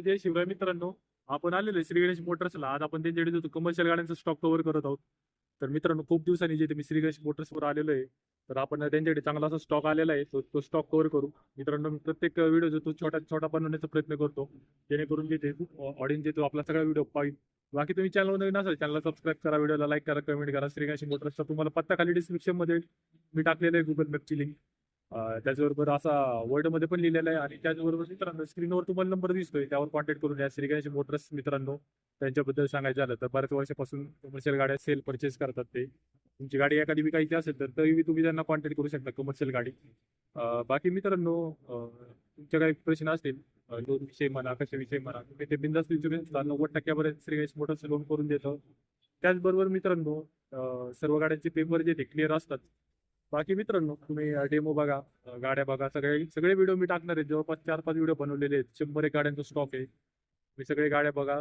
जय शिवराय मित्रांनो आपण आलेलो श्री गणेश मोटर्सला. आज आपण त्यांच्याकडे जो कमर्शियल गाड्यांचा स्टॉक कव्हर करत आहोत. तर मित्रांनो खूप दिवसांनी जे मी श्री गणेश मोटर्सवर आलेलो आहे तर आपण त्यांच्याकडे चांगला असा स्टॉक आलेला आहे तो तो स्टॉक कव्हर करू. मित्रांनो मी प्रत्येक व्हिडिओ जो तो छोटा छोटा बनवण्याचा प्रयत्न करतो जेणेकरून जे ते ऑडियन्स जे तो आपला सगळा व्हिडिओ पाहिजे बाकी तुम्ही चॅनल नवीन असाल चॅनलला सबस्क्राईब करा व्हिडिओला लाईक करा कमेंट करा. श्री गणेश मोटर्सचा तुम्हाला पत्ता खाली डिस्क्रिप्शनमध्ये मी टाकलेलं आहे गुगल मॅपची लिंक त्याचबरोबर असा वर्डमध्ये पण लिहिलेला आहे आणि त्याचबरोबर मित्रांनो स्क्रीनवर तुम्हाला नंबर दिसतोय त्यावर कॉन्टॅक्ट करून या श्री गणेश मोटर्स मित्रांनो. त्यांच्याबद्दल सांगायचं झालं तर बऱ्याच वर्षापासून कमर्शियल गाड्या सेल परचेस करतात ते. तुमची गाडी एखादी विकायची असेल तर तरी तुम्ही त्यांना कॉन्टॅक्ट करू शकता कमर्शियल गाडी. बाकी मित्रांनो तुमचे काही प्रश्न असतील लोन विषयी म्हणा कशाविषयी म्हणा तुम्ही ते बिंदास इन्शुरन्स नव्वद टक्क्यापर्यंत श्री गणेश मोटर्स लोन करून देतो. त्याचबरोबर मित्रांनो सर्व गाड्यांचे पेपर जे ते क्लिअर असतात. बाकी मित्रांनो तुम्ही डेमो बघा गाड्या बघा. सगळे सगळे व्हिडिओ मी टाकणार आहेत जवळपास चार पाच व्हिडिओ बनवलेले आहेत. शंभर एक गाड्यांचा स्टॉक आहे. मी सगळे गाड्या बघा.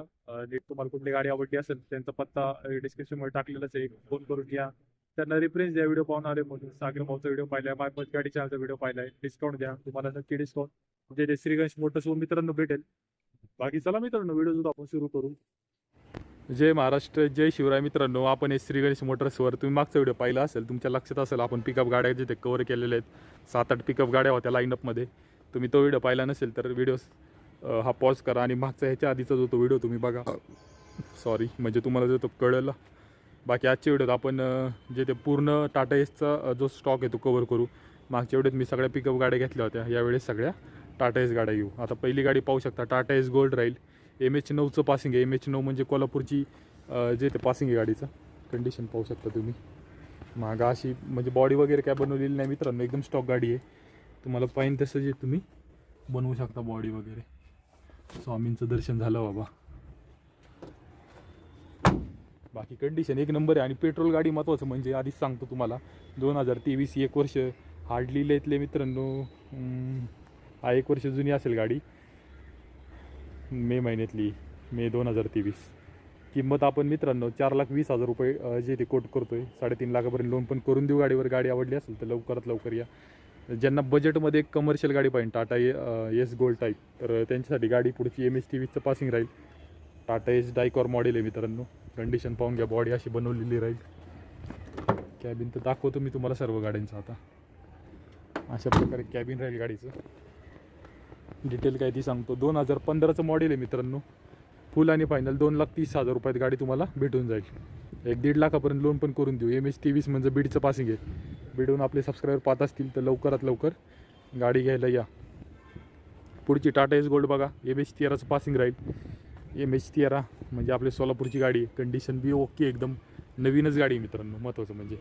नीट तुम्हाला कुठली गाडी आवडली असेल त्यांचा पत्ता डिस्क्रिप्शनमध्ये टाकलेलाच आहे. फोन करून घ्या. त्यांना रेफरन्स द्या व्हिडिओ पाहून आले म्हणून. सागर भाऊचा व्हिडिओ पाहिला माय मायपत गाडी चॅनलचा व्हिडिओ पाहिलाय. डिस्काउंट द्या. तुम्हाला नक्की डिस्काउंट म्हणजे ते श्रीगणेश मोटर्स मित्रांनो भेटेल. बाकी चला मित्रांनो व्हिडिओ सुद्धा आपण सुरू करू. जय महाराष्ट्र जय शिवराय मित्रांनो. आपण हे श्री गणेश मोटर्सवर तुम्ही मागचा व्हिडिओ पाहिला असेल तुमच्या लक्षात असेल आपण पिकअप गाड्या जिथे कवर कव्हर केलेले आहेत सात आठ पिकअप गाड्या होत्या लाईनअपमध्ये तुम्ही तो व्हिडिओ पाहिला नसेल तर व्हिडिओ हा पॉज करा आणि मागचा ह्याच्या आधीचा जो तो व्हिडिओ तुम्ही बघा. सॉरी म्हणजे तुम्हाला जो तो कळलं. बाकी आजच्या व्हिडिओत आपण जे ते पूर्ण टाटा एसचा जो स्टॉक आहे तो कव्हर करू. मागच्या व्हिडिओत मी सगळ्या पिकअप गाड्या घेतल्या होत्या. यावेळेस सगळ्या टाटा एस गाड्या घेऊ. आता पहिली गाडी पाहू शकता टाटा एस गोल्ड राहील एम एच नऊचं पासिंग आहे. एम एच नऊ म्हणजे कोल्हापूरची जे ते पासिंग आहे गाडीचं. कंडिशन पाहू शकता तुम्ही. मागं अशी म्हणजे बॉडी वगैरे काय बनवलेली नाही मित्रांनो. एकदम स्टॉक गाडी आहे. तुम्हाला पाहिजे तसं जे तुम्ही. बनवू शकता बॉडी वगैरे. स्वामींचं दर्शन झालं बाबा. बाकी कंडिशन एक नंबर आहे आणि पेट्रोल गाडी महत्त्वाचं म्हणजे आधीच सांगतो तुम्हाला. दोन हजार तेवीस एक वर्ष. हार्डली लेतले मित्रांनो. हा एक वर्ष जुनी असेल गाडी. मे महिन्यातली मे दोन हजार तेवीस. किंमत आपण मित्रांनो चार लाख वीस हजार रुपये जे ते कोट करतो आहे साडेतीन लाखापर्यंत लोन पण करून देऊ गाडीवर. गाडी आवडली असेल तर लवकरात लवकर या. ज्यांना बजेटमध्ये एक कमर्शियल गाडी पाहिजे टाटा एस गोल्ड टाईप तर त्यांच्यासाठी गाडी पुढची एम एस टी वीसचं पासिंग राहील. टाटा एस डायकॉर मॉडेल आहे मित्रांनो. कंडिशन पाहून घ्या बॉडी अशी बनवलेली राहील. कॅबिन तर दाखवतो मी तुम्हाला सर्व गाड्यांचं आता. अशा प्रकारे कॅबिन राहील गाडीचं. डिटेल काय ती सांगतो. दोन हजार पंधराचं मॉडेल आहे मित्रांनो. फुल आणि फायनल दोन लाख तीस हजार रुपयात गाडी तुम्हाला भेटून जाईल. एक दीड लाखापर्यंत लोन पण करून देऊ. एम एस टी वीस म्हणजे बीडचं पासिंग आहे. बीडहून आपले सबस्क्रायबर पाहत असतील तर लवकरात लवकर गाडी घ्यायला या. पुढची टाटा एस गोल्ड बघा. एम एच तेराचं पासिंग राहील. एम एच तेरा म्हणजे आपली सोलापूरची गाडी कंडिशन बी ओके एकदम. नवीनच गाडी आहे मित्रांनो. महत्त्वाचं म्हणजे.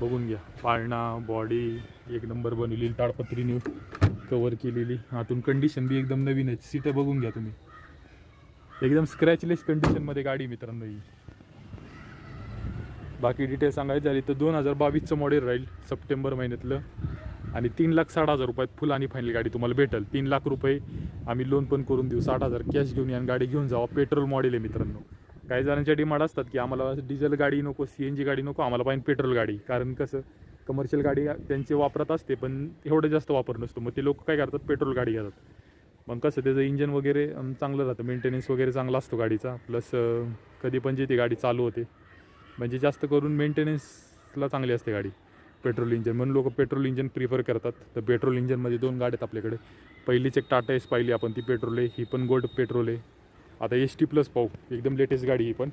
बघून घ्या. पाळणा बॉडी एक नंबर बनवलेली ताडपत्रीने कवर केलेली. आतून कंडिशन बी एकदम नवीन आहे. सीटं बघून घ्या तुम्ही. एकदम स्क्रॅचलेस कंडिशनमध्ये गाडी मित्रांनो ही. बाकी डिटेल सांगायचं झाली तर दोन हजार बावीसचं मॉडेल राहील सप्टेंबर महिन्यातलं. आणि तीन लाख साठ हजार रुपयात फुल आणि फायनल गाडी तुम्हाला भेटेल. तीन लाख रुपये आम्ही लोन पण करून देऊ. साठ हजार कॅश घेऊन या आणि गाडी घेऊन जावा. पेट्रोल मॉडेल आहे मित्रांनो. काही जणांच्या डिमांड असतात की आम्हाला डिझेल गाडी नको सी एन जी गाडी नको आम्हाला पाहिजे पेट्रोल गाडी. कारण कसं? कमर्शियल गाडी त्यांची वापरत असते पण एवढं जास्त वापर नसतो. मग ते लोक काय करतात? पेट्रोल गाडी घेतात. मग कसं त्याचं इंजन वगैरे चांगलं राहतं. मेंटेनन्स वगैरे चांगला असतो गाडीचा. प्लस कधी पण जे ती गाडी चालू होते. म्हणजे जास्त करून मेंटेनन्सला चांगली असते गाडी. Petrol engine. म्हणून लोक पेट्रोल इंजन प्रिफर करतात. तर पेट्रोल इंजनमध्ये दोन गाड्या आहेत आपल्याकडे. पहिलीच एक टाटा एस पाहिली आपण ती पेट्रोल आहे. ही पण गोल्ड पेट्रोल आहे. आता एस टी प्लस पाहू. एकदम लेटेस्ट गाडी ही पण.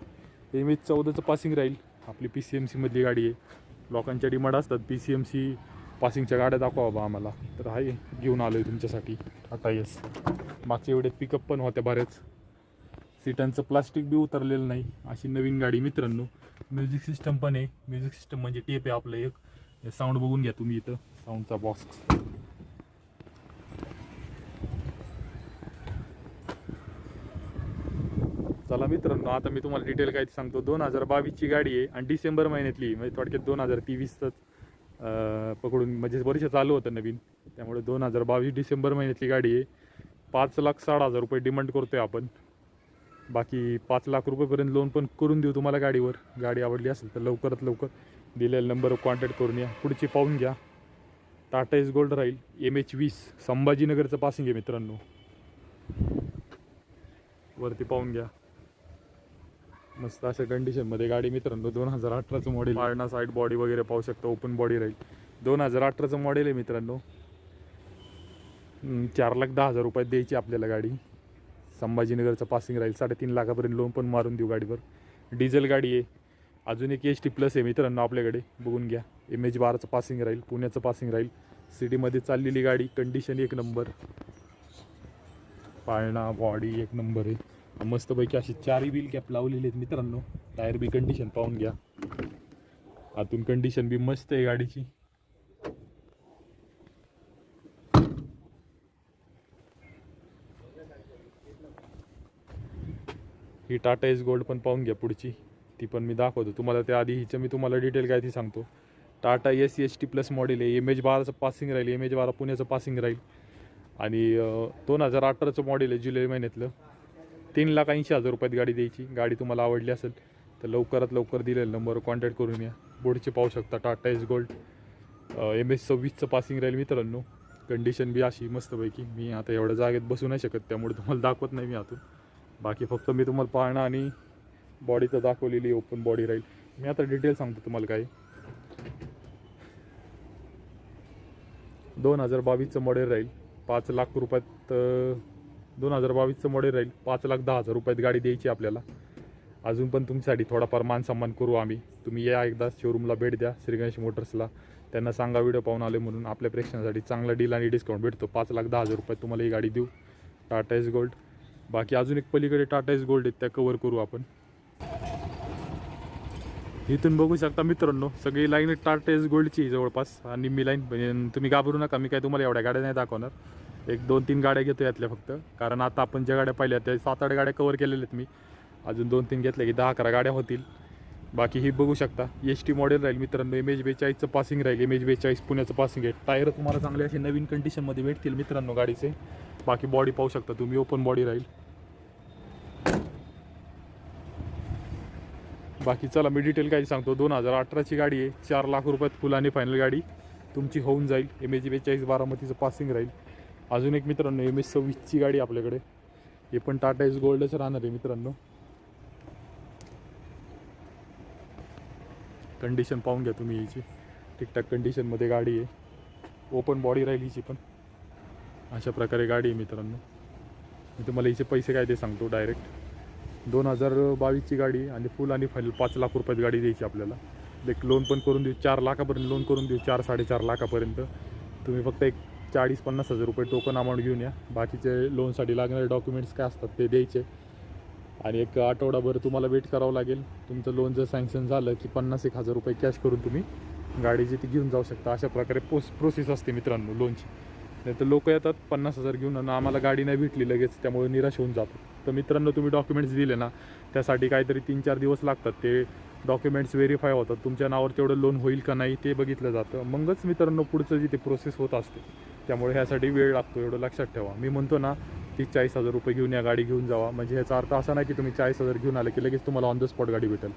एम एच चौदाचं पासिंग राहील. आपली पी सी एम सीमधली गाडी आहे. लोकांच्या डिमांड असतात पी सी एम सी पासिंगच्या गाड्या दाखवा बाबा आम्हाला. तर आहे घेऊन आलो आहे तुमच्यासाठी. आता येस मागच्या एवढे पिकअप पण होत्या बऱ्याच. सीटांचं प्लास्टिक बी उतरलेलं नाही. अशी नवीन गाडी मित्रांनो. म्युझिक सिस्टम पण आहे. म्युझिक सिस्टम म्हणजे टेप आहे आपलं एक. साऊंड बघून घ्या तुम्ही इथं. साऊंडचा बॉक्स चला मित्रांनो आता मी तुम्हाला डिटेल काय सांगतो. दोन हजार बावीसची गाडी आहे आणि डिसेंबर महिन्यातली म्हणजे थोडक्यात दोन हजार तेवीसच पकडून म्हणजे वर्ष चालू होतं नवीन. त्यामुळे दोन हजार बावीस डिसेंबर महिन्यातली गाडी आहे. पाच लाख साठ हजार रुपये डिमांड करतो आहे आपण. बाकी पाच लाख रुपयेपर्यंत लोन पण करून देऊ तुम्हाला गाडीवर. गाडी आवडली असेल तर लवकरात लवकर दिलेल्या नंबरवर कॉन्टॅक्ट करून या. पुढची पाहून घ्या. टाटा एस गोल्ड राहील. एम एच वीस. संभाजीनगरचं पासिंग आहे मित्रांनो. वरती पाहून घ्या. मस्त अशा कंडिशनमध्ये गाडी मित्रांनो दोन हजार अठराचं मॉडेल पाळणा साईड बॉडी वगैरे पाहू शकता ओपन बॉडी राहील. दोन हजार अठराचं मॉडेल आहे मित्रांनो. चार लाख दहा हजार रुपयात द्यायची आपल्याला गाडी. संभाजीनगरचं पासिंग राहील साडेतीन लाखापर्यंत लोन पण मारून देऊ गाडीवर. डिझेल गाडी आहे. अजून एक एच टी प्लस आहे मित्रांनो आपल्याकडे बघून घ्या. एम एच बाराचं पासिंग राहील पुण्याचं पासिंग राहील. सिटीमध्ये चाललेली गाडी कंडिशन एक नंबर पाळणा बॉडी एक नंबर आहे. मस्तपैकी अशी चारही व्हील कॅप लावलेले आहेत मित्रांनो. टायर बी कंडिशन पाहून घ्या. आतून कंडिशन बी मस्त आहे गाडीची. ही टाटा एस गोल्ड पण पाहून घ्या पुढची. ती पण मी दाखवतो. तुम्हाला त्या आधी हिचं मी तुम्हाला डिटेल काय ती सांगतो. Tata Ace S T plus model आहे. एम एच बाराचं पासिंग राहील. एम एच बारा पुण्याचं पासिंग राहील. आणि दोन हजार अठराचं मॉडेल आहे जुलै महिन्यातलं. तीन लाख ऐंशी हजार रुपयात गाडी द्यायची. गाडी तुम्हाला आवडली असेल तर लवकरात लवकर दिलेल्या नंबरवर कॉन्टॅक्ट करून या. बोर्डचे पाहू शकता Tata Ace Gold M S सव्वीसचं passing राहील मित्रांनो. कंडिशन बी अशी मस्तपैकी. मी आता एवढ्या जागेत बसू नाही शकत त्यामुळे तुम्हाला दाखवत नाही मी आतून. बाकी फक्त मी तुम्हाला पाहणं आणि बॉडी तर दाखवलेली ओपन बॉडी राहील मी आता डिटेल सांगतो तुम्हाला काही. दोन हजार बावीसचं मॉडेल राहील पाच लाख रुपयात दोन हजार बावीसचं मॉडेल राहील. पाच लाख दहा हजार रुपयात गाडी द्यायची आपल्याला. अजून पण तुमच्यासाठी थोडाफार मान सन्मान करू आम्ही. तुम्ही या एकदा शोरूमला भेट द्या श्री गणेश मोटर्सला. त्यांना सांगा व्हिडिओ पाहून आले म्हणून आपल्या प्रेक्षणासाठी चांगला डील आणि डिस्काउंट भेटतो. पाच लाख दहा हजार रुपयात तुम्हाला ही गाडी देऊ. टाटा एस गोल्ड बाकी अजून एक पलीकडे टाटा एस गोल्ड आहेत त्या कवर करू आपण. इथून बघू शकता मित्रांनो सगळी लाईन टाटा एस गोल्डची जवळपास. आणि मी लाईन म्हणजे तुम्ही घाबरू नका मी काय तुम्हाला एवढ्या गाड्या नाही दाखवणार. एक दोन तीन गाड्या घेतो यातल्या फक्त. कारण आता आपण ज्या गाड्या पाहिल्या त्या सात आठ गाड्या कवर केलेल्या आहेत मी. अजून दोन तीन घेतल्या की दहा अकरा गाड्या होतील. बाकी ही बघू शकता. एस टी मॉडेल राहील मित्रांनो. एम एच बेचाळीसचं पासिंग राहील. एम एच बेचाळीस पुण्याचं पासिंग आहे. टायर तुम्हाला चांगले असे नवीन कंडिशनमध्ये भेटतील मित्रांनो गाडीचे. बाकी बॉडी पाहू शकता तुम्ही. ओपन बॉडी राहील. बाकी चला मी डिटेल काही सांगतो. दोन हजार अठराची गाडी आहे. चार लाख रुपयात फुलाने आणि फायनल गाडी. तुमची होऊन जाईल. एम एच बेचाळीस बारामतीचं पासिंग राहील. अजून एक मित्रांनो एम एस सव्वीसची गाडी आहे आपल्याकडे. हे पण टाटा एस गोल्डच राहणार आहे मित्रांनो. कंडिशन पाहून घ्या तुम्ही हिची ठीकठाक कंडिशनमध्ये गाडी आहे. ओपन बॉडी राहील हिची पण. अशा प्रकारे गाडी आहे मित्रांनो. मी तुम्हाला हिचे पैसे काय ते सांगतो डायरेक्ट दोन हजार बावीसची गाडी आणि फुल आणि फायनल पाच लाख रुपयात गाडी द्यायची आपल्याला. एक लोन पण करून देऊ चार लाखापर्यंत लोन करून देऊ चार साडेचार लाखापर्यंत. तुम्ही फक्त एक चाळीस पन्नास हजार रुपये टोकन अमाऊंट घेऊन या. बाकीचे लोनसाठी लागणारे डॉक्युमेंट्स काय असतात ते द्यायचे. आणि एक आठवडाभर तुम्हाला वेट करावं लागेल. तुमचं लोन जर सँक्शन झालं की पन्नास एक हजार रुपये कॅश करून तुम्ही गाडीची ती घेऊन जाऊ शकता. अशा प्रकारे पोस प्रोसेस असते मित्रांनो लोनची नाही तर लोक येतात पन्नास हजार घेऊन आणि आम्हाला गाडी नाही भेटली लगेच त्यामुळे निराश होऊन जातो. तर मित्रांनो तुम्ही डॉक्युमेंट्स दिले ना त्यासाठी काहीतरी तीन चार दिवस लागतात. ते डॉक्युमेंट्स व्हेरीफाय होतात. तुमच्या नावावर तेवढं लोन होईल का नाही ते बघितलं जातं. मगच मित्रांनो पुढचं जी ते प्रोसेस होत असते. त्यामुळे ह्यासाठी वेळ लागतो एवढं लक्षात ठेवा. मी म्हणतो ना तीस चाळीस हजार रुपये घेऊन या गाडी घेऊन जावा. म्हणजे ह्याचा अर्थ असा नाही की तुम्ही चाळीस हजार घेऊन आले की लगेच तुम्हाला ऑन द स्पॉट गाडी भेटेल.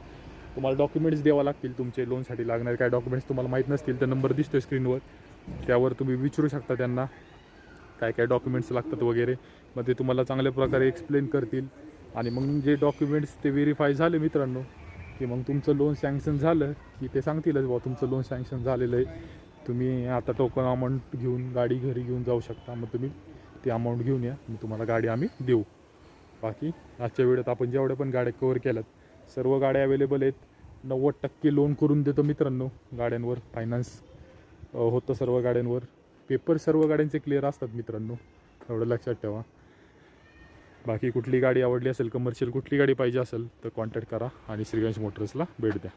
तुम्हाला डॉक्युमेंट्स द्यावा लागतील तुमचे लोनसाठी लागणारे काय डॉक्युमेंट्स तुम्हाला माहीत नसतील तर नंबर दिसतोय स्क्रीनवर त्यावर तुम्ही विचारू शकता त्यांना काय काय डॉक्युमेंट्स लागतात वगैरे. मग ते तुम्हाला चांगल्या प्रकारे एक्सप्लेन करतील. आणि मग जे डॉक्युमेंट्स ते व्हेरीफाय झाले मित्रांनो की मग तुमचं लोन सँक्शन झालं की ते सांगतीलच बुवा तुमचं लोन सँक्शन झालेलं आहे. तुम्ही आता टोकन अमाऊंट घेऊन गाडी घरी घेऊन जाऊ शकता. मग तुम्ही ती अमाऊंट घेऊन या. मग तुम्हाला गाडी आम्ही देऊ. बाकी आजच्या वेळेत आपण जेवढ्या पण गाड्या कवर केल्यात सर्व गाड्या अवेलेबल आहेत. नव्वद टक्के लोन करून देतो मित्रांनो. गाड्यांवर फायनान्स होतं सर्व गाड्यांवर. पेपर सर्व गाड्यांचे क्लिअर असतात मित्रांनो. एवढं लक्षात ठेवा. बाकी कुठली गाडी आवडली असेल कमर्शियल कुठली गाडी पाहिजे असेल तर कॉन्टॅक्ट करा आणि श्रीगंज मोटर्सला भेट द्या.